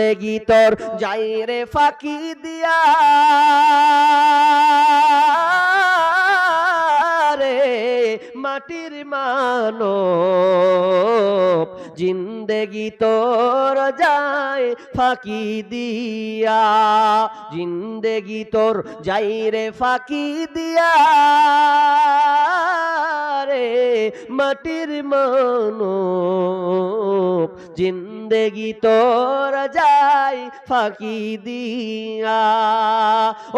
জিন্দেগি তোর যাই রে ফাঁকি দিয়া। রে মাটির মানো জিন্দেগি তোর যায় ফাঁকি দিয়া। জিন্দেগি তোর যাই রে ফাঁকি দিয়া রে। মাটির মানো জিন্দেগি তোর যায় ফাঁকি দিয়া।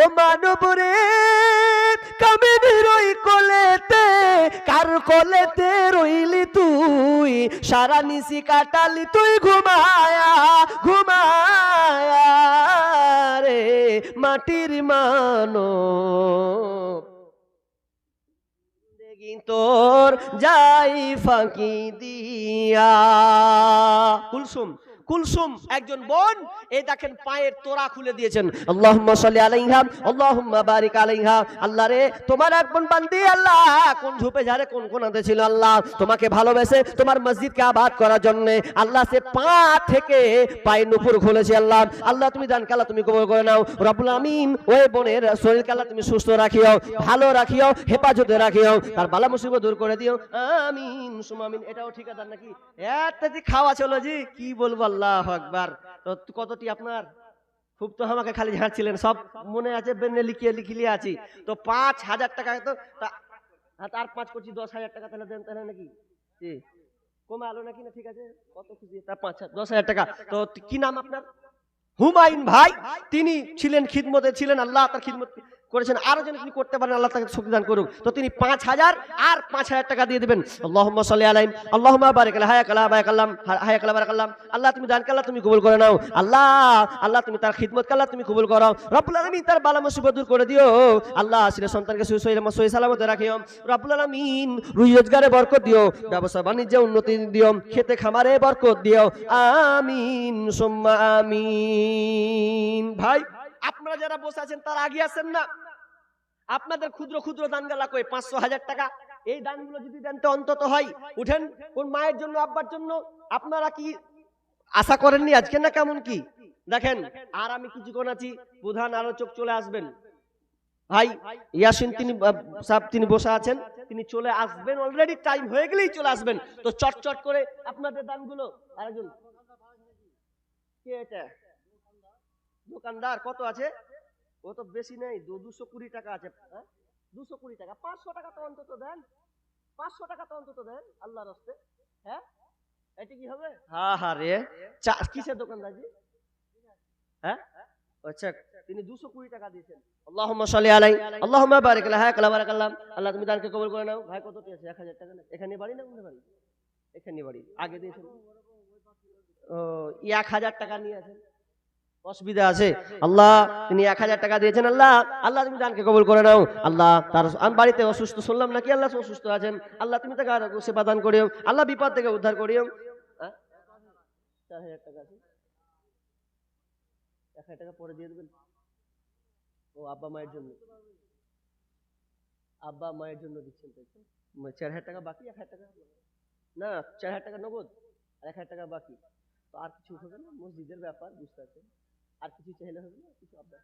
ও মানব রে, কামিন রই কোলেতে কার কোলেতে রইলি তুই, সারা নিশি কাটালি তুই, ঘুমায়া ঘুমায়া রে মাটির মানো তোর যাই ফাঁকি দিয়া। কুলসুম কুলসুম একজন বোন এই দেখেন পায়ের তোরা খুলে দিয়েছেন। আল্লাহুম্মা সাল্লি আলাইহা, আল্লাহুম্মা বারিক আলাইহা। আল্লাহ রে, তোমার এক বোন বান্দি, আল্লাহ, কোন ঝুপে ঝাড়ে, কোন কোনাতে ছিল আল্লাহ? তোমাকে ভালোবেসে তোমার মসজিদকে আবাদ করার জন্য আল্লাহ সে পা থেকে পায়ে নুপুর খুলেছে আল্লাহ। আল্লাহ, তুমি জান কালা তুমি কবর করে নাও। রব্বুল আমিন ওই বোনের শরীর কালা তুমি সুস্থ রাখিও, ভালো রাখিও, হেফাজতে রাখিও। তার বালা মুসিবত দূর করে দিও। আমিন, সুমামিন, এটাও ঠিকাদার নাকি? এত খাওয়া চলো জি কি বলব আল্লাহ আকবার। তো কতটি আপনার? খুব তো আমাকে খালি সব মনে আছে বেনে লিখিয়ে আছি। তো পাঁচ হাজার টাকা তো হ্যাঁ, তার পাঁচ করছি দশ হাজার টাকা তাহলে দেন তাহলে নাকি? কমে আলো নাকি না ঠিক আছে? কত খুশি তার পাঁচ দশ হাজার টাকা। তো কি নাম আপনার? হুমায়ুন ভাই তিনি ছিলেন খিদমতে ছিলেন আল্লাহ তার খিদমত করেছেন। আরও যেন তিনি করতে পারেন, আল্লাহ তাকে শক্তি দান করুক। তো তিনি পাঁচ হাজার আর পাঁচ হাজার টাকা দিয়ে দেবেন। আল্লাহুম্মা সাল্লি আলাইহি, আল্লাহুম্মা বারিক হায়া কালা বায়া কাল্লাম হায়া কালা বারাক আল্লাম। আল্লাহ, তুমি দান কাল্লাহ তুমি কবুল করে নাও। আল্লাহ আল্লাহ, তুমি তার খিদমত কাল্লাহ তুমি কবুল করো। রব্বুল আলামিন তার বালা মুসিবত দূর করে দিও। আল্লাহ আসলে সন্তানকে সুই সই সই সালামতে রাখিও। রব্বুল আলামিন রুই রোজগারে বরকত দিও। ব্যবসা বাণিজ্যে উন্নতি দিও। খেতে খামারে বরকত দিও। আমিন, সুম্মা আমিন। ভাই আপনারা যারা বসে আছেন, তারা আগে আছেন না। আপনাদের ক্ষুদ্র ক্ষুদ্র দান গালা কই? পাঁচশো হাজার টাকা। এই দানগুলো যদি দেন তো অন্তত হয়। উঠেন, কোন মায়ের জন্য, আব্বার জন্য? আপনারা কি আশা করেননি আজকে না কেমন কি? দেখেন, আর আমি কিছুক্ষণ আছি। প্রধান আলোচক চলে আসবেন। ভাই, ইয়াসিন তিনি সাহেব তিনি বসে আছেন। তিনি চলে আসবেন। অলরেডি টাইম হয়ে গেলেই চলে আসবেন। তো চট চট করে আপনাদের দানগুলো। আরেকজন। কে এটা? দোকানদার কত আছে? ও তো বেশি নেই দুশো কুড়ি টাকা আছে। হ্যাঁ? দুশো কুড়ি টাকা। পাঁচশো টাকা তো অন্তত দেন। পাঁচশো টাকা তো অন্তত দেন আল্লাহর হস্তে। হ্যাঁ? এটা কি হবে? হ্যাঁ হ্যাঁ রে। কিসের দোকানদার জি হ্যাঁ? আচ্ছা তিনি দুশো কুড়ি টাকা দিয়েছেন। আল্লাহুম্মা সাল্লি আলাই আল্লাহুম্মা বারিক হায়া কালা বারাক আল্লাহ আল্লাহ তুমি দানকে কবুল করে নাও। ভাই কত আছে এক হাজার টাকা না? এখানে বাড়ি না কোনটা বাড়ি? এখানে বাড়ি। আগে দিয়েছেন। ও এক হাজার টাকা নিয়ে আছেন অসুবিধা আছে। আল্লাহ, তিনি এক হাজার টাকা দিয়েছেন, আল্লাহ আল্লাহ তুমি দানকে কবুল করে নাও। আল্লাহ, তার, আমি বাড়িতে অসুস্থ শুনলাম নাকি? আল্লাহ অসুস্থ আছেন। আল্লাহ, তুমি তাকে আরও সেবা দান করিও। আল্লাহ বিপদ থেকে উদ্ধার করিও? চার হাজার টাকা আছে। এক হাজার টাকা পরে দিয়ে দেবেন। ও আব্বা মায়ের জন্য। আব্বা মায়ের জন্য দিচ্ছেন চার হাজার টাকা বাকি? এক হাজার টাকা? না, চার হাজার টাকা নগদ। আর এক হাজার টাকা বাকি। তো আর কিছু হবে না। মসজিদের ব্যাপার, বুঝতে পারছেন? আর কিছু চাইলে হবে না, কিছু আপনার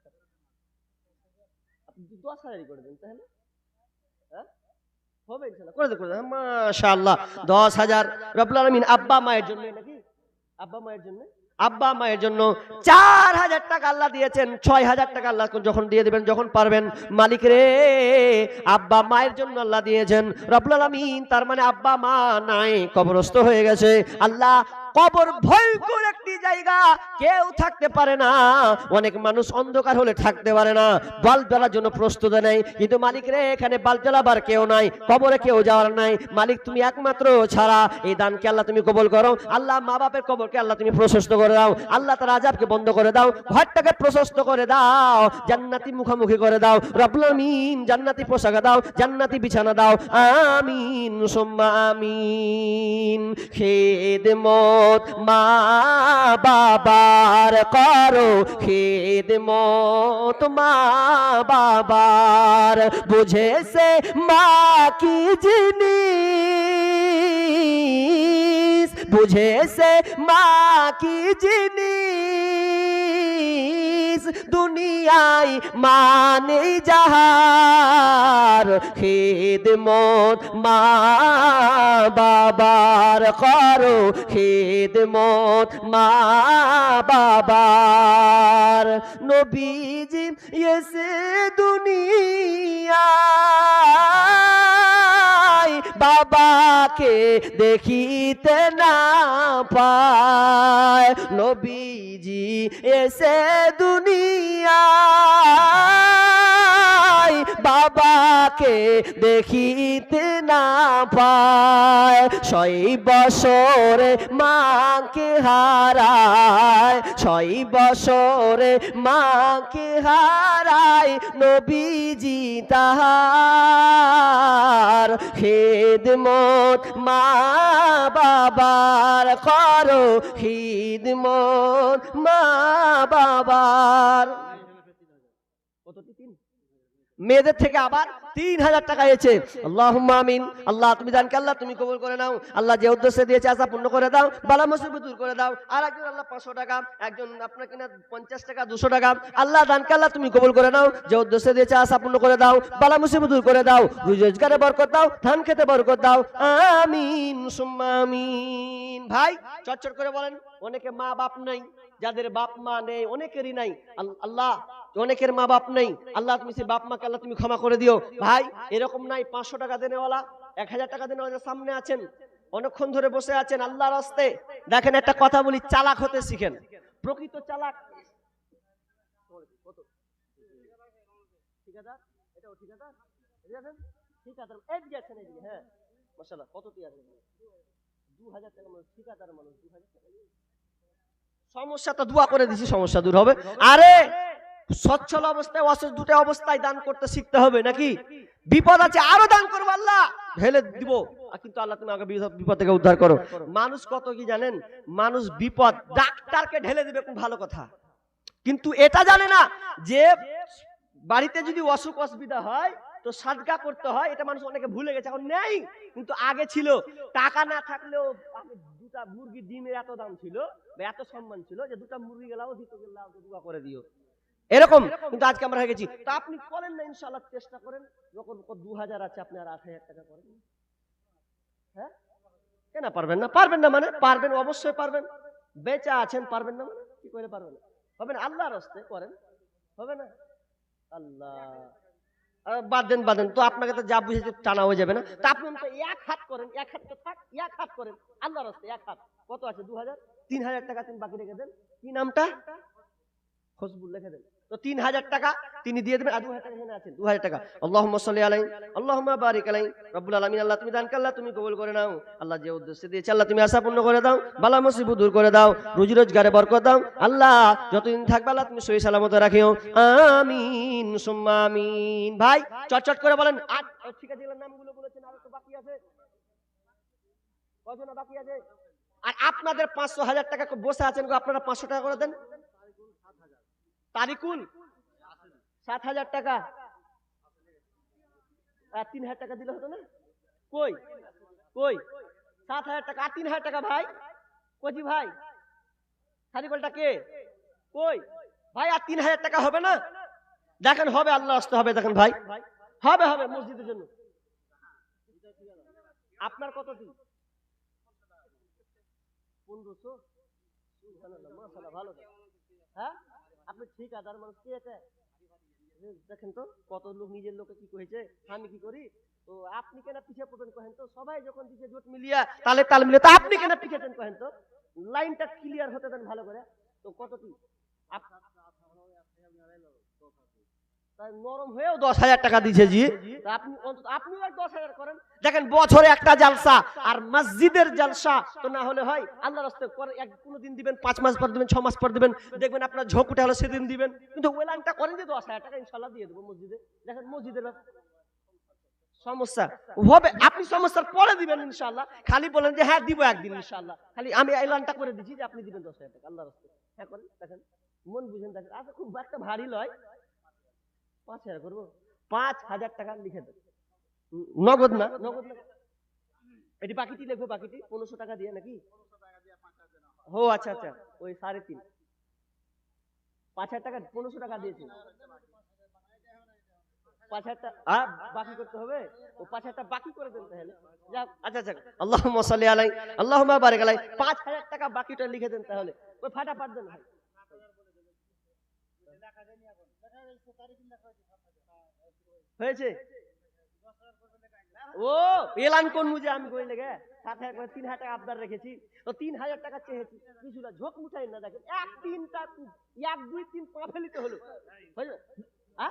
আপনি তো দশ হাজারই করে দেন তাহলে? হ্যাঁ? দশ হাজার। মায়ের জন্য নাকি? আব্বা মায়ের জন্য? আব্বা মায়ের জন্য চার হাজার টাকা আল্লাহ দিয়েছেন, ছয় হাজার টাকা আল্লাহ যখন দিয়ে দেবেন, যখন পারবেন। মালিক রে, আব্বা মায়ের জন্য আল্লাহ দিয়েছেন। রব্বুল আলামিন, তার মানে আব্বা মা নাই, কবরস্থ হয়ে গেছে। আল্লাহ কবর ভয়ঙ্কর একটি জায়গা। কেউ থাকতে পারে না। অনেক মানুষ অন্ধকার হলে থাকতে পারে না। বাল্ব জ্বালার জন্য প্রস্তুত নেই। কিন্তু মালিক রে, এখানে বাল্ব জ্বালাবার কেউ নাই। কবরে কেউ যাওয়ার নাই। মালিক, তুমি একমাত্র ছাড়া। এই দানকে আল্লাহ তুমি কবল করো। আল্লাহ মা বাপের কবরকে আল্লাহ তুমি প্রশস্ত করে দাও। আল্লাহ তার আজাবকে বন্ধ করে দাও। ঘরটাকে প্রশস্ত করে দাও। জান্নাতি মুখামুখি করে দাও। রব্বুল আমিন, জান্নাতি পোশাক দাও। জান্নাতি বিছানা দাও। আমিন, সুম্মা আমিন। খেদ খেদমত মা বাবার করো খেদ খেদমত। মা বাবার বুঝে সে মা কি জিনিস? বুঝে সে মা কি জিনিস? দুনিয়ায় মানে যাহার খেদমত মা বাবার করো খেদমত মা বাবার। নবীজি এসে দুনিয়ায় বাবাকে দেখিতে না পায়। নবীজি এসে দুনিয়ায় বাবাকে দেখিতে না পায়। ছয় বছরে মাকে হারায়। ছয় বছরে মাকে হারায় নবীজি তাহার। খেদমত মা বাবার করো, খিদমত মা বাবার। তিন। মেয়েদের থেকে আবার তিন হাজার টাকা এসেছে। আল্লাহ আমিন। আল্লাহ তুমি জানকে আল্লাহ তুমি কবুল করে নাও। আল্লাহ যে উদ্দেশ্যে দিয়েছে আশা পূর্ণ করে দাও। বালা মুসিবত দূর করে দাও। আর একজন আল্লাহ পাঁচশো টাকা, একজন আপনার কিনা পঞ্চাশ টাকা, দুশো টাকা। আল্লাহ দানকে আল্লাহ তুমি কবুল করে নাও। যে উদ্দেশ্যে দিয়েছে আশা পূর্ণ করে দাও। বালা মুসিবত দূর করে দাও। রোজগারে বরকত দাও। ধান খেতে বরকত দাও। আমিন, সুম্মা ভাই চটচট করে বলেন। অনেকে মা বাপ নাই। যাদের বাপ মা নেই, অনেকেরই নাই। আল্লাহ, অনেকের মা বাপ নেই। আল্লাহ, তুমি সে বাপ মাকে, আল্লাহ, তুমি ক্ষমা করে দিও। ভাই, এরকম নাই, পাঁচশো টাকা দেনেওয়ালা, এক হাজার টাকা দেনেওয়ালা সামনে আছেন, অনেকক্ষণ ধরে বসে আছেন আল্লাহর রাস্তে। দেখেন, একটা কথা বলি, চালাক হতে শিখেন। প্রকৃত চালাক ঠিকাদার? এটাও হ্যাঁ। দু হাজার টাকা মানুষ, ঠিকাদার মানুষ, দু হাজার টাকা। সমস্যা তো দোয়া করে দিছি, সমস্যা দূর হবে। আরে, সচ্ছল অবস্থায় অসুখ দুটো অবস্থায় দান করতে শিখতে হবে নাকি? বিপদ আছে, আরও দান করব আল্লাহ। ঢেলে দিব। কিন্তু আল্লাহ, তুমি আগে বিপদ- থেকে উদ্ধার করো। মানুষ কত কি জানেন? মানুষ বিপদ, ডাক্তারকে ঢেলে দিবে খুব ভালো কথা। কিন্তু এটা জানে না যে, বাড়িতে যদি অসুখ অসুবিধা হয়, তো সাদকা করতে হয়, এটা মানুষ অনেকে ভুলে গেছে, এখন নেই। কিন্তু আগে ছিল, টাকা না থাকলেও দুটা মুরগি ডিমের এত দাম ছিল বা এত সম্মান ছিল যে দুটা মুরগি গেলাও দিতে দোয়া করে দিও। এরকম কিন্তু আজকে আমরা হয়ে গেছি। তা আপনি করেন না ইনশাল্লাহ চেষ্টা করেন। যখন দু হাজার আছে, আপনি আর আট হাজার টাকা করেন। হ্যাঁ? কেন পারবেন না? পারবেন না মানে? পারবেন, অবশ্যই পারবেন। বেচা আছেন, পারবেন না মানে? কি করে পারবেন? হবে না, আল্লাহর হস্তে করেন। হবে না? আল্লাহ। বাদ দেন বাদ দেন। তো আপনাকে তো যা বুঝেছে টানা হয়ে যাবে না। তা আপনি তো এক হাত করেন এক হাত তো থাক এক হাত করেন। আল্লাহর রাস্তে এক হাত। কত আছে? দু হাজার তিন হাজার টাকা তিনি বাকি রেখে দেন। কি নামটা? খসবুল রেখে দেন। তো তিন হাজার টাকা তিনি দিয়ে দেবেন, আর দু হাজার টাকা আছেন দু হাজার টাকা। আল্লাহ সাল্লি আলাই আল্লাহ বারিক আলাই রব্বুল আলমিন, আল্লাহ তুমি দান আল্লাহ তুমি কবুল করে নাও, আল্লাহ যে উদ্দেশ্যে দিয়েছে, আল্লাহ তুমি আশা পূর্ণ করে দাও, বালা মুসিবত দূর করে দাও, রুজি রোজগারে বরকত দাও, আল্লাহ যতদিন থাকবে, আল্লাহ তুমি সহি সালামত রাখিও, আমিন, সুম্মা আমিন। ভাই, চটচট করে বলেন আর ঠিক আছে নামগুলো বলেছেন, আর তো বাকি আছে। কজন বাকি আছে? আর আপনাদের পাঁচশো হাজার টাকা বসে আছেন আপনারা পাঁচশো টাকা করে দেন। তারিকুল? সাত হাজার টাকা। তিন হাজার টাকা দিলে হতো না? কই? কই? সাত হাজার টাকা। আর তিন হাজার টাকা ভাই? কজি ভাই? তারিকুলটা কে? কই? ভাই, আর তিন হাজার টাকা হবে না? দেখেন, হবে আল্লাহ আসতে হবে, দেখেন ভাই। হবে হবে, মসজিদের জন্য। আপনার কত দিন? পনেরোশো? ভালো। হ্যাঁ? আপনি ঠিক আদার মানুষ, কি এটা দেখেন তো, কত লোক নিজের লোকে কি কইছে আমি কি করি? তো আপনি কেন পিছিয়ে পড়বেন কহেন তো? সবাই যখন দিকে জোট মিলিয়া, তালে তাল মিলিয়ে, তো আপনি কেন পিছিয়েছেন কহেন তো? লাইনটা ক্লিয়ার হতে দেন ভালো করে। তো কত কি? আপনি মসজিদের সমস্যা। আপনি সমস্যার পরে দিবেন ইনশাল্লাহ। খালি বলেন যে হ্যাঁ দিব একদিন ইনশাল্লাহ। খালি আমি এই লাইনটা করে দিচ্ছি যে, আপনি দিবেন দশ হাজার টাকা আল্লাহ রাস্তে। হ্যাঁ করেন, দেখেন, মন বুঝেন, দেখেন আচ্ছা খুব একটা ভারী লয়। পাঁচ হাজার করব। পাঁচ হাজার টাকা লিখে উম, নগদ না? নগদ না। এটি বাকিটি লেখো বাকিটি। পনেরোশো টাকা দিয়ে নাকি? ও আচ্ছা আচ্ছা। ওই সাড়ে তিন। পাঁচ হাজার টাকা পনেরোশো টাকা দিয়েছি। পাঁচ হাজার টাকা বাকি করতে হবে? ও পাঁচ হাজার টাকা বাকি করে দেন তাহলে। আচ্ছা আচ্ছা। আল্লাহ সাল্লি আলাই আল্লাহ বারেক আলাই। পাঁচ হাজার টাকা বাকিটা লিখে দেন তাহলে। ওই ফাটাফাট দেন ভাই। হয়েছে? ও এলান কোন মুজে আমি কই লেগে? সাথে একবার তিন হাজার টাকা আবদার রেখেছি। তো তিন হাজার টাকা চেয়েছি। কিছু না ঝোঁক মুঠাই না দেখেন। এক তিনটা এক দুই তিন পা ফেলিতে হলো। হয়ে যাবে। আ?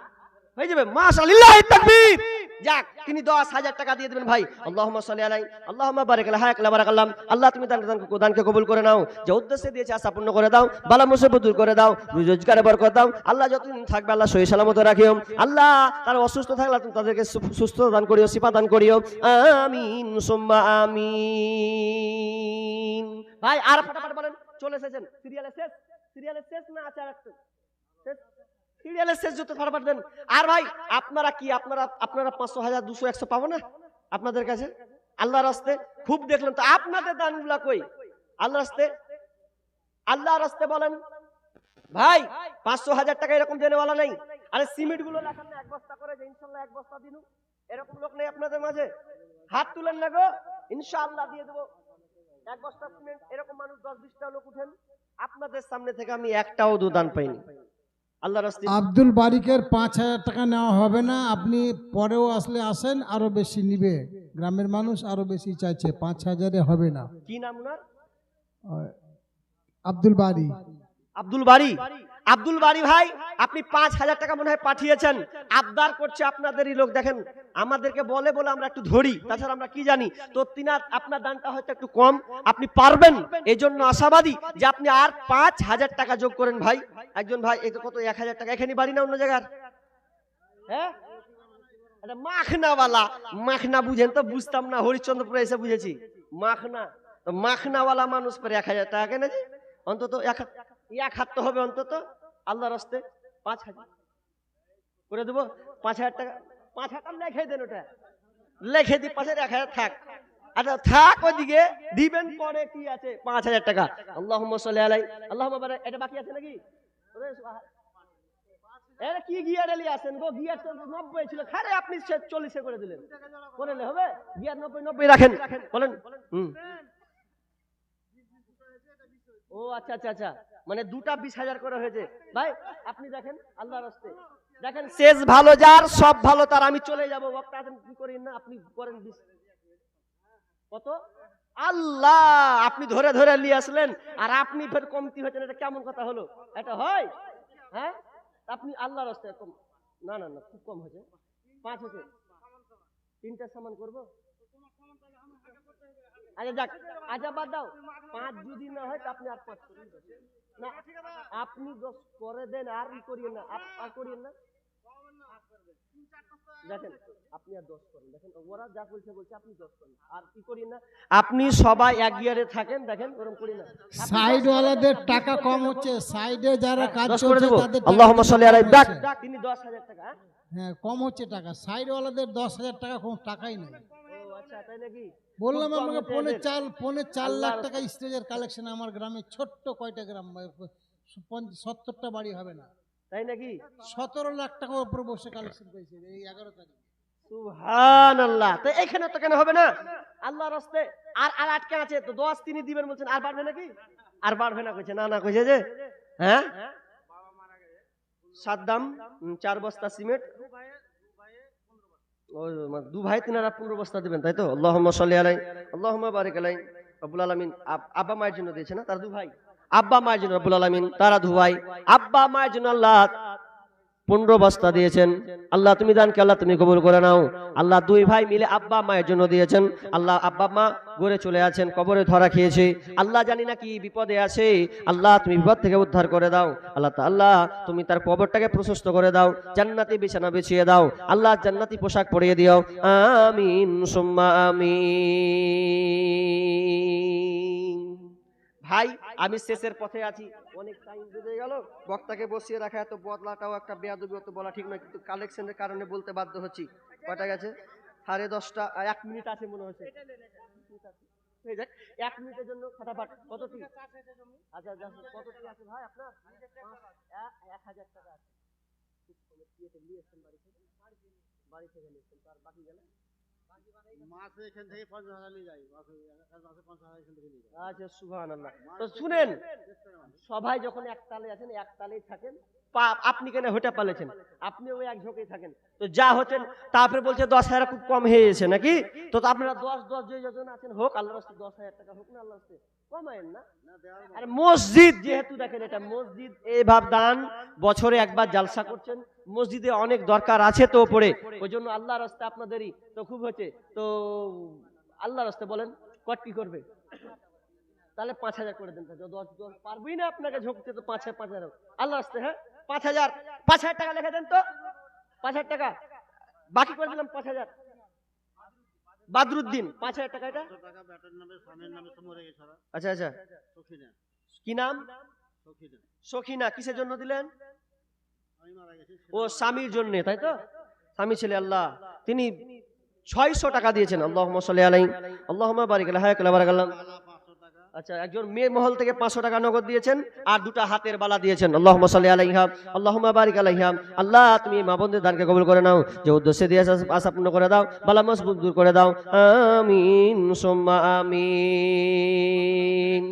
হয়ে যাবে। মাশাআল্লাহ তাকবীর যাক, তিনি দশ হাজার টাকা দিয়ে দেবেন ভাই। আল্লাহুম্মা সাল্লি আলাই, আল্লাহুম্মা বারিক আল্লাহ আল্লাহ, তুমি দান দান দানকে কবুল করে নাও। যে উদ্দেশ্যে দিয়েছে, আশা পূর্ণ করে দাও। বালা মুসিবত দূর করে দাও। রোজগারে বরকত দাও। আল্লাহ যতদিন থাকবে, আল্লাহ সহি সালামত রাখিও। আল্লাহ, তারা অসুস্থ থাকলে তুমি তাদেরকে সুস্থ দান করিও, শিফা দান করিও। আমিন, সুম্মা ভাই আর ফাটাফাট বলেন। চলে এসেছেন। সিরিয়ালের শেষ। সিরিয়ালের শেষ না আছে আর সিরিয়ালের শেষ দেন। আর ভাই, আপনারা কি, আপনারা আপনারা পাঁচশো হাজার, দুশো একশো পাবো না আপনাদের কাছে? রাস্তে খুব দেখলেন তো। আপনাদের দানগুলা কই? আল্লাহ রাস্তে? আল্লাহ রাস্তে বলেন, ভাই, পাঁচশো হাজার টাকা এরকম দেনেওয়ালা আরে সিমেন্টগুলো লেখান না এক বস্তা করে যে ইনশাল্লাহ এক বস্তা দিনু। এরকম লোক নেই আপনাদের মাঝে? হাত তুলেন না গো, ইনশাআল্লাহ দিয়ে দেবো। এক বস্তা সিমেন্ট, এরকম মানুষ দশ বিশটা লোক উঠেন। আপনাদের সামনে থেকে আমি একটাও দুদান পাইনি আল্লাহ আব্দুল বারিকের পাঁচ হাজার টাকা নেওয়া হবে না। আপনি পরেও আসলে আসেন আরও বেশি নিবে। গ্রামের মানুষ আরও বেশি চাইছে পাঁচ হাজারে হবে না। কি নাম ওনার? আব্দুল বারি। আব্দুল বাড়ি আব্দুল বাড়ি ভাই, আপনি পাঁচ হাজার টাকা মনে হয় পাঠিয়েছেন। আবদার করছে আপনাদেরই লোক, দেখেন, আমাদেরকে বলে বলে আমরা একটু ধরি, তাছাড়া আমরা কি জানি? তো তিনার, আপনার দানটা হয়তো একটু কম, আপনি পারবেন এই জন্য আশাবাদী যে আপনি আর পাঁচ হাজার টাকা যোগ করেন ভাই। একজন ভাই তো কত, এক হাজার টাকা এখানে বাড়ি না অন্য জায়গার? হ্যাঁ? মাখনাওয়ালা, মাখনা বুঝেন তো, বুঝতাম না, হরিশ্চন্দ্রপুরে এসে বুঝেছি। মাখনা মাখনাওয়ালা মানুষ পরে এক হাজার টাকা কেনেছে? অন্তত এক হাত তো হবে অন্তত। আল্লাহর রাস্তে পাঁচ হাজার। করে দেবো পাঁচ হাজার টাকা। পাঁচ হাজার লেখে দেন ওটা। লেখে দি পাঁচ হাজার, এক হাজার থাক। আচ্ছা থাক দিবেন পরে কি আছে? পাঁচ হাজার টাকা। আল্লাহ আল্লাহ এটা বাকি আছে নাকি? কি গিয়ার এলি আছেন গো? গিয়ার নব্বই ছিল। খারে আপনি চল্লিশে করে দিলেন। করে হবে? গিয়ার নব্বই নব্বই রাখেন। বলেন। ও আচ্ছা আচ্ছা আচ্ছা। মানে দুটা বিশ হাজার করে হয়েছে। ভাই, আপনি দেখেন আল্লাহ রাস্তে। দেখেন, শেষ ভালো যার, সব ভালো তার। আমি চলে যাব, বক্তা আছেন, কি করেন না? আপনি করেন বিশ। কত? আল্লাহ, আপনি ধরে ধরে নিয়ে আসলেন, আর আপনি ফের কমতি হয়েছেন। এটা কেমন কথা হলো? এটা হয়? হ্যাঁ? আপনি আল্লাহ রাস্তায় কম না না না, খুব কম হয়েছে। পাঁচ হয়েছে। তিনটা সামান করব? আচ্ছা যাক। আচ্ছা বাদ দাও। পাঁচ যদি না হয়, তো আপনি আর পাঁচ না আপনি দশ করে দেন আর ই করিয়েন না আপ- আর করিয়েন না। দেখেন আপনি আর করেন দেখেন ওরা যা বলছে বলছে আপনি করেন আর কি করিয়েন না। আপনি সবাই এক গিয়ারে থাকেন দেখেন ওরকম করি না। সাইড ওয়ালাদের টাকা কম হচ্ছে সাইডে যারা কাজ দশ করে করছে তাদের আল্লাহ টাকা সাল্লি আলাই কম ডাক হচ্ছে। তিনি দশ হাজার টাকা হ্যাঁ? হ্যাঁ কম হচ্ছে টাকা। সাইড ওয়ালাদের দশ হাজার টাকা কোনো টাকাই নেই। বললাম আমাকে পৌনে এদের। পৌনে চার লাখ টাকা স্টেজের কালেকশন আমার গ্রামে ছোট্ট কয়টা গ্রাম সত্তরটা বাড়ি হবে না। তাই নাকি? সতেরো লাখ টাকার উপরে বসে কালেকশন করেছে এই এগারো তারিখ। সুহান আল্লাহ তো এখানে তো কেন হবে না? আল্লাহ রাস্তে আর আর আটকে আছে তো দশ তিনি দিবেন বলছেন আর বাড়বে নাকি? আর বাড়বে না কইছে না না কইছে যে হ্যাঁ? চার বস্তা সিমেন্ট মানে দু ভাই তিনারা পনেরো বস্তা দিবেন, তাই তো? আল্লাহম সাল্লি আলাই আল্লাহ বারিক আলাই, রব্বুল আলমিন আব্বা মায়ের জন্য দিয়েছে না? তার দু ভাই আব্বা মায়ের জন্য, রব্বুল আলমিন, তারা দু ভাই আব্বা মায়ের জন্য আল্লাহ পনেরো বস্তা দিয়েছেন। আল্লাহ, তুমি দানকে আল্লাহ, তুমি কবুল করে নাও। আল্লাহ, দুই ভাই মিলে আব্বা মায়ের জন্য দিয়েছেন। আল্লাহ, আব্বা মা গড়ে চলে আছেন, কবরে ধরা খেয়েছে। আল্লাহ জানি না কি বিপদে আছে। আল্লাহ, তুমি বিপদ থেকে উদ্ধার করে দাও। আল্লাহ আল্লাহ তুমি তার কবরটাকে প্রশস্ত করে দাও। জান্নাতি বিছানা বিছিয়ে দাও। আল্লাহ, জান্নাতি পোশাক পরিয়ে দিও। আমিন, সুম্মা আমিন। ভাই আমি শেষের পথে আছি। অনেক টাইম বেজে গেল। বক্তাকে বসিয়ে রাখা এত বদলাটাও একটা বেয়াদবি অত বলা ঠিক নয় কিন্তু কালেকশনের কারণে বলতে বাধ্য হচ্ছি। কয়টা গেছে? সাড়ে দশটা এক মিনিট আছে মনে হচ্ছে হয়ে যাক, এক মিনিটের জন্য ফাটাফাট আচ্ছা আচ্ছা, আছে ভাই আপনার? এক- হাজার টাকা আছে। বাড়ি থেকে তার বাকি গেলে? মাসে এখান থেকে পঞ্চাশ হাজার নিয়ে যাই মাসে মাসে পঞ্চাশ হাজার এখান থেকে নিয়ে যাই আচ্ছা সুহান আল্লাহ তো শুনেন সবাই যখন এক তালে আছেন এক তালেই থাকেন পা- আপনি কেন হতে পালেছেন আপনি ওই এক ঝোঁকেই থাকেন। তো যা হচ্ছেন তারপরে বলছে দশ হাজার খুব কম হয়ে গেছে নাকি? তো তো আপনারা দশ দশ যে যজন আছেন হোক আল্লাহ দশ হাজার টাকা হোক না আল্লাহ আর মসজিদ, যেহেতু দেখেন এটা মসজিদ, এই ভাব দান বছরে একবার জালসা করছেন। মসজিদে অনেক দরকার আছে তো পড়ে ওই জন্য আল্লাহ রাস্তা আপনাদেরই তো খুব হচ্ছে তো আল্লাহ রাস্তা বলেন, কট কি করবে? তাহলে পাঁচ হাজার করে দেন। দশ দশ, পারবই না আপনাকে ঝুঁকতে, তো পাঁচ হাজার পাঁচ হাজার। আল্লাহ রাস্তে হ্যাঁ? পাঁচ হাজার পাঁচ হাজার টাকা লিখে দেন তো। পাঁচ হাজার টাকা। বাকি করে দিলাম পাঁচ হাজার। বাদরুদ্দিন। পাঁচ হাজার টাকা এটা? পাঁচশো টাকা ব্যাটার নামে স্বামীর নামে তো মরে গেছে ওরা। আচ্ছা আচ্ছা। সখিনা। কি নাম? সখিনা। সখিনা কিসের জন্য দিলেন? ও স্বামীর জন্য তাই তো? স্বামী ছেলে আল্লাহ তিনি ছয়শো টাকা দিয়েছেন। আল্লাহ আলাই আল্লাহ বারিক আল্লাহ টাকা আচ্ছা একজন মেয়ে মহল থেকে পাঁচশো টাকা নগদ দিয়েছেন আর দুটা হাতের বালা দিয়েছেন। আল্লাহ সাল্লি আলাইহা আল্লাহ বারিক আলাইহাম আল্লাহ, তুমি মা বোনদের দানকে কবুল করে নাও। যে উদ্দেশ্যে দিয়ে আশা পূর্ণ করে দাও, বালা মজবুত দূর করে দাও। আমিন, সোম্মা আমিন।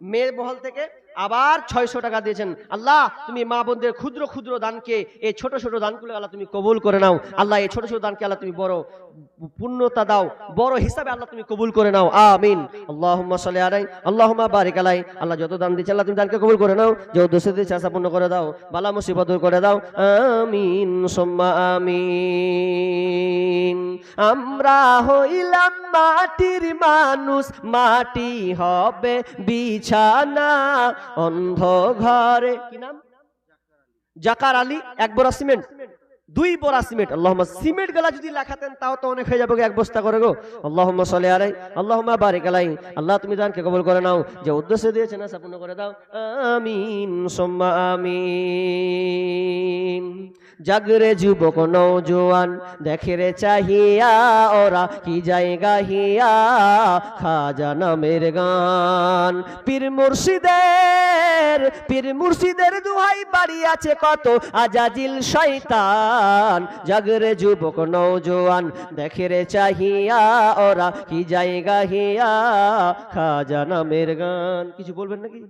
মেয়ের মহল থেকে আবার ছয়শো টাকা দিয়েছেন। আল্লাহ, তুমি মা বোনদের ক্ষুদ্র ক্ষুদ্র দানকে, এই ছোট ছোট দানগুলো আল্লাহ তুমি কবুল করে নাও। আল্লাহ, এই ছোট ছোট দানকে আল্লাহ তুমি বড় পূর্ণতা দাও, বড় হিসাবে আল্লাহ তুমি কবুল করে নাও। আমিন। আল্লাহুম্মা সাল্লি আলাই আল্লাহুম্মা বারিক আলাই আল্লাহ যত দান দিচ্ছে আল্লাহ তুমি দানকে কবুল করে নাও। যে উদ্দেশ্য দিচ্ছে আশা পূর্ণ করে দাও। বালা মুসিবত দূর করে দাও। আমিন, সোম্মা আমিন। আমরা হইলাম মাটির মানুষ, মাটি হবে বিছানা। অন্ধ ঘরে কি নাম? জাকার আলী এক বড় সিমেন্ট। দুই বোরা সিমেন্ট। আল্লাহ সিমেন্ট গলা যদি লেখাতেন তাও তো অনেক হয়ে যাবে এক বস্তা করে গো। আল্লাহ সালে আলাই আল্লাহ বারিক আলাই আল্লাহ তুমি দানকে কবল করে নাও। যে উদ্দেশ্য দিয়েছে না সম্পূর্ণ করে দাও। আমিন সোম্মা আমিন। জাগরে যুবক নৌজোয়ান দেখে রে চাহিয়া, ওরা কি জায়গা হিয়া, খাজা নামের গান। পীর মুর্শিদের পীর মুর্শিদের দুহাই বাড়ি আছে কত আজাজিল শয়তান। জাগরে যুবক নৌজোয়ান দেখে রে চাহিয়া, ওরা কি জায়গা হিয়া, খাজা নামের গান। কিছু বলবেন নাকি?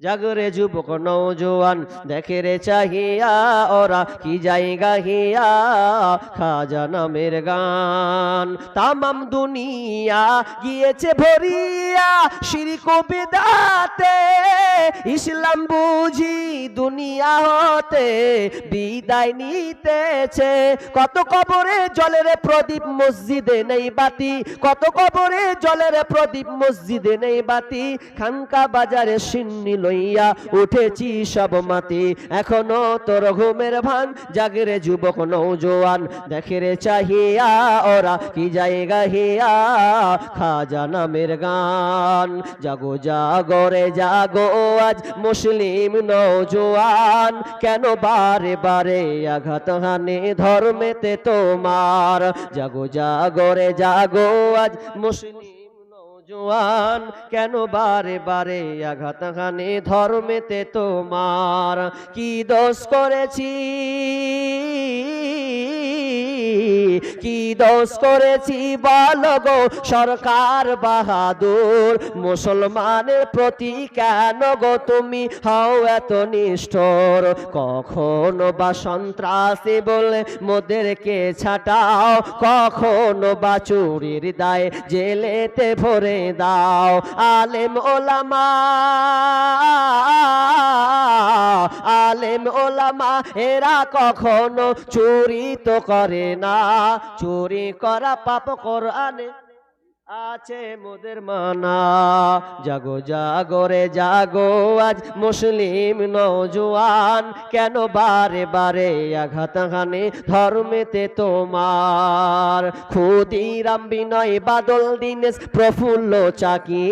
জাগরে যুবক নৌজোয়ান দেখে রে চাহিয়া ওরা কি জায়গা হিয়া? খাজা নামের গান। তামাম দুনিয়া গিয়েছে ভরিয়া শিরিক বিদাতে ইসলাম বুঝি দুনিয়া হতে, বিদায় নিতেছে। কত কবরে জলের প্রদীপ, মসজিদে নেই বাতি। কত কবরে জলের প্রদীপ, মসজিদে নেই বাতি। খানকা বাজারে সিন্নি লইয়া উঠেছি সব মাতি এখনও তোর ঘুমের ভান, জাগরে যুবক নৌজোয়ান। দেখে রে চাহিয়া, ওরা কি জায়গা হিয়া? খাজা নামের গান। জাগো জাগরে জাগো আজ মুসলিম নৌজোয়ান। কেন বারে বারে আঘাত হানে ধর্মেতে তোমার? জাগো জাগরে জাগো আজ মুসলিম নৌজোয়ান কেন বারে বারে আঘাত হানে ধর্মেতে তোমার? কি দোষ করেছি? কি দোষ করেছি গো? সরকার বাহাদুর, মুসলমানের প্রতি কেন গো তুমি হও এত নিষ্ঠর? কখনো বা সন্ত্রাসী বলে মোদেরকে ছাটাও, কখনো বা চুরির দায় জেলেতে ভরে দাও, আলেম ওলামা। আলেম ওলামা, এরা কখনো চুরি তো করে না। চুরি করা পাপ কোরআনে আছে মোদের মানা। জাগো জাগরে জাগো আজ মুসলিম নৌজোয়ান কেন বারে বারে আঘাত হানে ধর্মেতে তোমার? ক্ষুদিরাম বিনয়, বাদল দিনেশ, প্রফুল্ল চাকি,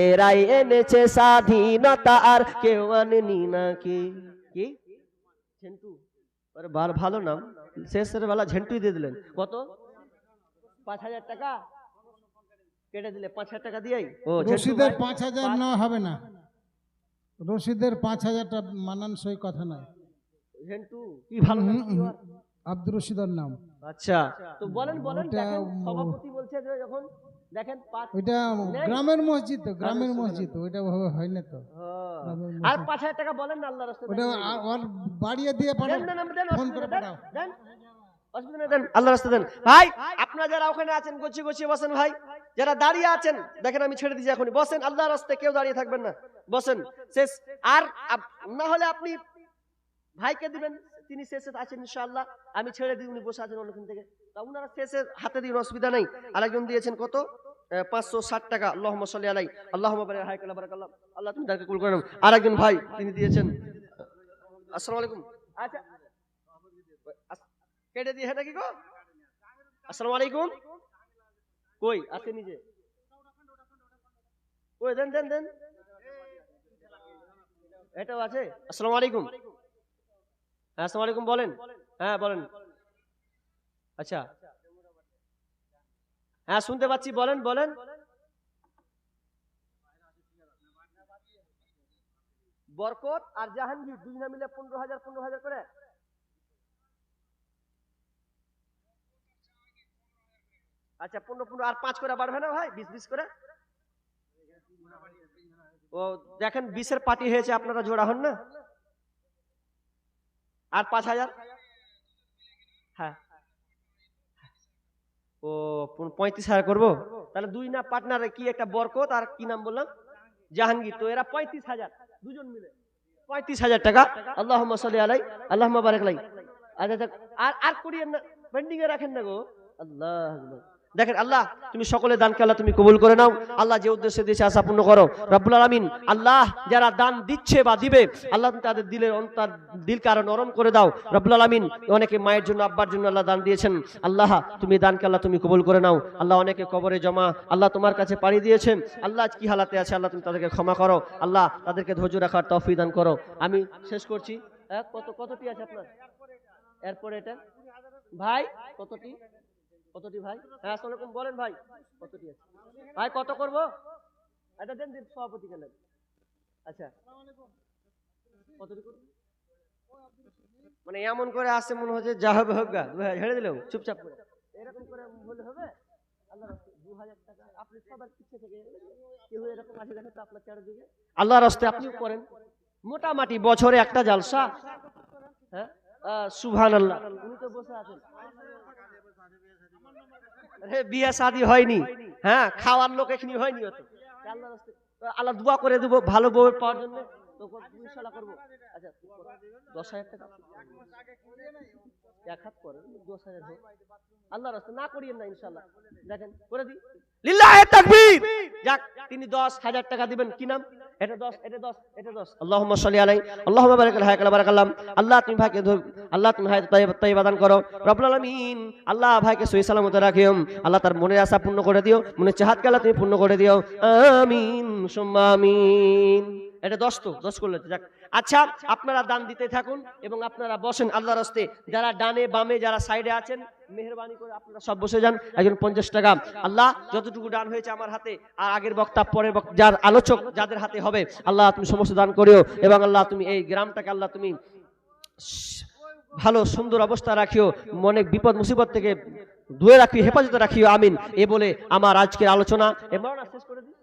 এরাই এনেছে স্বাধীনতা আর কেউ আনেনি নাকি? কি? ঝেন্টু ভালো নাম। শেষের বেলা ঝেন্টুই দিয়ে দিলেন। কত? পাঁচ হাজার টাকা? কেটে দিলে পাঁচ হাজার টাকা দিয়েই? ও ঝেন্টু রশিদের পাঁচ হাজার নেওয়া হবে না। রশিদের পাঁচ হাজারটা মানানসই কথা নয়। হেন্টু কি ভালো? আব্দুর রশিদের নাম। আচ্ছা। তো বলেন বলেন দেখেন সভাপতি বলছে যে যখন দেখেন ওইটা গ্রামের মসজিদ তো গ্রামের মসজিদ। তো ওইটা ভাবে হয় না তো। আর পাঁচ হাজার টাকা বলেন না আল্লাহ রাস্তায় ওটা আ- ওর বাড়িয়ে দিয়ে পাঠান। ফোন করে পাঠাও। অসুবিধা নেই দেন আল্লাহ রাস্তা দেন। ভাই আপনারা যারা ওখানে আছেন গছিয়ে গছিয়ে বসেন ভাই। যারা দাঁড়িয়ে আছেন দেখেন আমি ছেড়ে এখনই। বসেন আল্লাহ রাস্তায় কেউ দাঁড়িয়ে থাকবেন না। বসেন শেষ। আর না হলে আপনি ভাইকে দিবেন তিনি শেষে আছেন ইনশাআল্লাহ। আমি ছেড়ে দিই উনি বসে আছেন অন্যখান থেকে। তা উনারা শেষে হাতে দিন অসুবিধা নেই। আরেকজন দিয়েছেন কত? পাঁচশো ষাট টাকা। আল্লাহ সাল্লি আলাই আল্লাহ আল্লাহ তুমি তাকে কুল করে আরেকজন ভাই তিনি দিয়েছেন। আসসালামু আলাইকুম। আচ্ছা কেটে দিয়ে নাকি গো? আসসালামু আলাইকুম। কই? আছে নিজে। কই, দেন দেন দেন। এটাও আছে? আসসালামু আলাইকুম। হ্যাঁ আসসালামু আলাইকুম, বলেন। হ্যাঁ বলেন। আচ্ছা। হ্যাঁ শুনতে পাচ্ছি, বলেন বলেন। বরকত আর জাহাঙ্গীর, দুজনে মিলে পনেরো হাজার পনেরো হাজার করে? আচ্ছা পনেরো পনেরো আর পাঁচ করে বাড়বে না ভাই? বিশ বিশ করে? ও দেখেন বিশের পার্টি হয়েছে আপনারা জোড়া হন না? আর পাঁচ হাজার? হ্যাঁ। ও পঁয়ত্রিশ হাজার করব? তাহলে দুই না পার্টনার কি একটা বরকত আর কি নাম বললাম? জাহাঙ্গীর। তো এরা পঁয়ত্রিশ হাজার দুজন মিলে। পঁয়ত্রিশ হাজার টাকা। আল্লাহ সাল্লি আলাই আল্লাহ বারেক আচ্ছা আচ্ছা, আর আর করিয়েন না পেন্ডিং এ রাখেন না গো। আল্লাহ। দেখেন আল্লাহ, তুমি সকলে দানকে আল্লাহ তুমি কবুল করে নাও। আল্লাহ যে উদ্দেশ্যে দিয়েছে আশা পূর্ণ করো। রব্বুল আলামিন, আল্লাহ যারা দান দিচ্ছে বা দিবে, আল্লাহ তুমি তাদের দিলের অন্তর দিলকে আরও নরম করে দাও। রব্বুল আলামিন, অনেকে মায়ের জন্য, আব্বার জন্য আল্লাহ দান দিয়েছেন। আল্লাহ, তুমি দানকে আল্লাহ তুমি কবুল করে নাও। আল্লাহ অনেকে কবরে জমা, আল্লাহ তোমার কাছে পাড়ি দিয়েছেন। আল্লাহ কি হালাতে আছে, আল্লাহ তুমি তাদেরকে ক্ষমা করো। আল্লাহ তাদেরকে ধৈর্য রাখার তৌফিক দান করো। আমি শেষ করছি। কত কতটি আছে আপনার? এরপরে এটা? ভাই, কতটি? কতটি ভাই? হ্যাঁ আসসালামু বলেন ভাই। কতটি আছে? ভাই, কত করব? এটা দেন, দিন, সভাপতি কেন আচ্ছা। কতটি করব? মানে এমন করে আসে মনে হচ্ছে যা হবে হোক গা। ঝেড়ে দিলেও চুপচাপ করে। এরকম করে বলে হবে? আল্লাহ রাস্তে আপনিও করেন। মোটামুটি বছরে একটা জালসা। হ্যাঁ? সুভান আল্লাহ উনি তো বসে আছেন। বিয়ে শাদি হয়নি। হ্যাঁ খাওয়ার লোক এখানে হয়নি অত। আল্লাহ দোয়া করে দেবো ভালো বউ পাওয়ার জন্য। আচ্ছা দশ হাজার টাকা। এক হাত করে দশ হাজার হোক আল্লাহ রাস্তা না করিয়েন না ইনশাল্লাহ দেখেন করে দিই। লিল্লাহে তাকবীর! যাক তিনি দশ হাজার টাকা দিবেন। কি নাম? এটা দশ এটা দশ এটা দশ। আল্লাহুম্মা সাল্লি আলাই আল্লাহুম্মা বারিক আলাই হায়াকালা বারাকাল্লাম আল্লাহ তুমি ভাইকে ধর- আল্লাহ তুমি ভাই তাইবা দান করো। রব্বুল আলামিন আল্লাহ ভাইকে সহি সালামতে রাখিও। আল্লাহ তার মনের আশা পূর্ণ করে দিও। মনে চাহাত আল্লাহ তুমি পূর্ণ করে দিও। আমিন সুম্মা আমিন। এটা দশ তো, দশ করলে যাক। আচ্ছা আপনারা দান দিতে থাকুন এবং আপনারা বসেন আল্লাহর হস্তে যারা ডানে বামে, যারা সাইডে আছেন, মেহরবানি করে আপনারা সব বসে যান। একজন পঞ্চাশ টাকা। আল্লাহ, যতটুকু হয়েছে আমার হাতে, আর আগের বক্তা, পরের যার আলোচক যাদের হাতে হবে, আল্লাহ তুমি সমস্ত দান করিও এবং আল্লাহ তুমি এই গ্রামটাকে আল্লাহ তুমি ভালো, সুন্দর অবস্থা রাখিও, মনে বিপদ, মুসিবত থেকে দূরে রাখিও, হেফাজতে রাখিও, আমিন। এ বলে আমার আজকের আলোচনা। এবার শেষ করে দিই।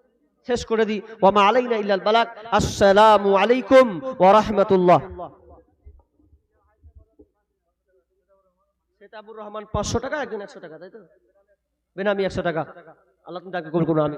শেষ করে দিই। ওমা আলাইনা ইল্লাল বালাক আসসালামু আলাইকুম ওয়া রাহমাতুল্লাহ। সেতাবুর রহমান পাঁচশো টাকা, একজন একশো টাকা, তাই তো? বেনামি একশো টাকা। আল্লাহ তুমি তাকে কবুল করুন আমি